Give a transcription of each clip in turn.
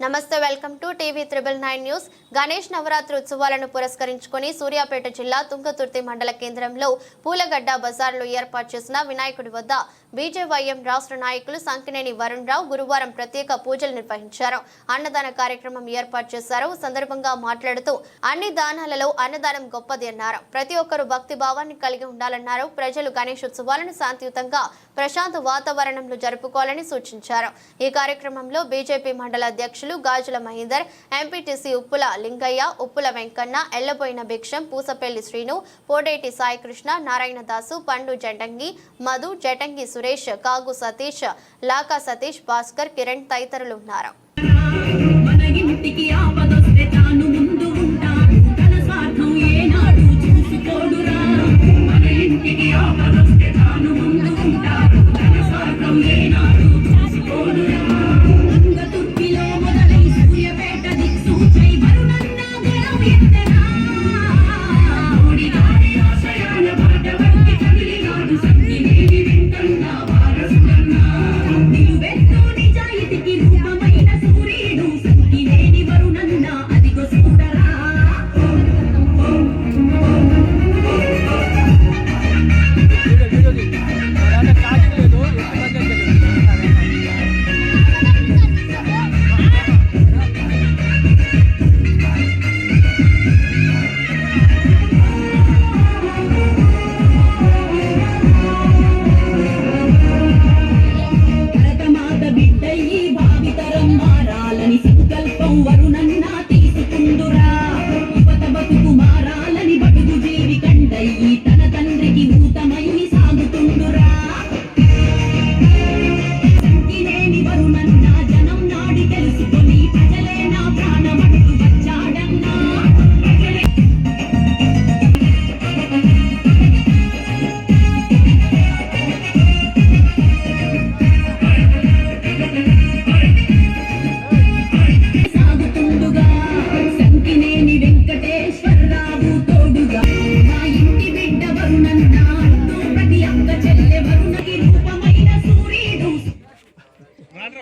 నమస్తే welcome to TV triple nine news. Ganesh Navaratri ఉత్సవాలను పురస్కరించుకొని సూర్యాపేట జిల్లా తుంగతుర్తి మండల కేంద్రంలో పూలగడ్డ బజార్లో ఏర్పాటు చేసిన వినాయకుడి వద్ద బీజేవైఎం రాష్ట్ర నాయకులు సంకినేని వరుణ్ రావు గురువారం ప్రత్యేక పూజలు నిర్వహించారు. అన్నదాన కార్యక్రమం ఏర్పాటు చేశారు. సందర్భంగా మాట్లాడుతూ అన్ని దానాలలో అన్నదానం గొప్పది అన్నారు. ప్రతి ఒక్కరూ భక్తి భావాన్ని కలిగి ఉండాలన్నారు. ప్రజలు గణేశోత్సవాలను శాంతియుతంగా ప్రశాంత వాతావరణంలో జరుపుకోవాలని సూచించారు. ఈ కార్యక్రమంలో బీజేపీ మండల అధ్యక్షులు గాజుల మహేందర్ ఎంపీటీసీ ఉప్పుల లింగయ్య ఉప్పుల వెంకన్న ఎల్లబోయిన భిక్షం పూసపల్లి శ్రీను పోడేటి సాయికృష్ణ నారాయణ దాసు పండు జటంగి మధు జటంగి సురేష్ కాగు సతీష్ లాకా సతీష్ భాస్కర్ కిరణ్ తదితరులు ఉన్నారు మన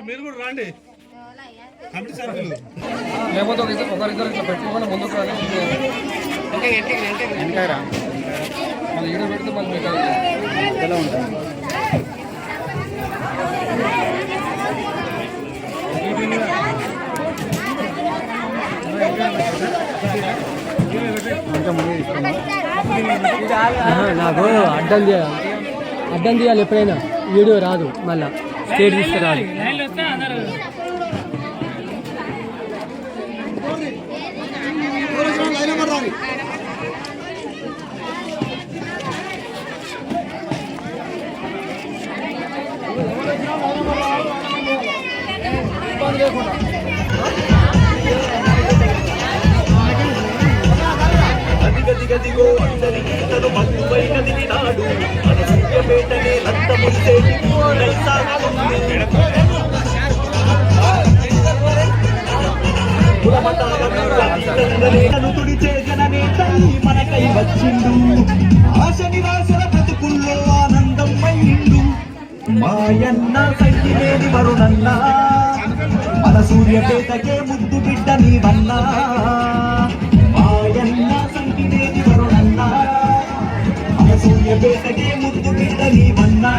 మీరు కూడా రాండి. లేకపోతే ఒక ఇద్దరు ఒకరిద్దరు ఇట్లా పెట్టుకోకుండా ముందుకు రాని మళ్ళీ ఈడ పెడితే మళ్ళీ ఎలా ఉంటుంది? నాకు అడ్డం తీయాలి అడ్డం తీయాలి ఎప్పుడైనా. వీడియో రాదు మళ్ళా. స్టేట్ తీస్తే రాదు గదిగో అందరికీ తను బంధువైనది నాడు మన సూర్యపేటనే రక్తముందేటి సాగుతుంది మనకై వచ్చిండు. ఆశ నిరాశల బ్రతుకుల్లో ఆనందం అయ్యిండు మాయన్న సంగిలేని వరుణన్న. మన సూర్యపేటకే ముద్దు బిడ్డ నీవన్నా. మన సూర్యపేటకే ముద్దు బిడ్డ నీవన్నా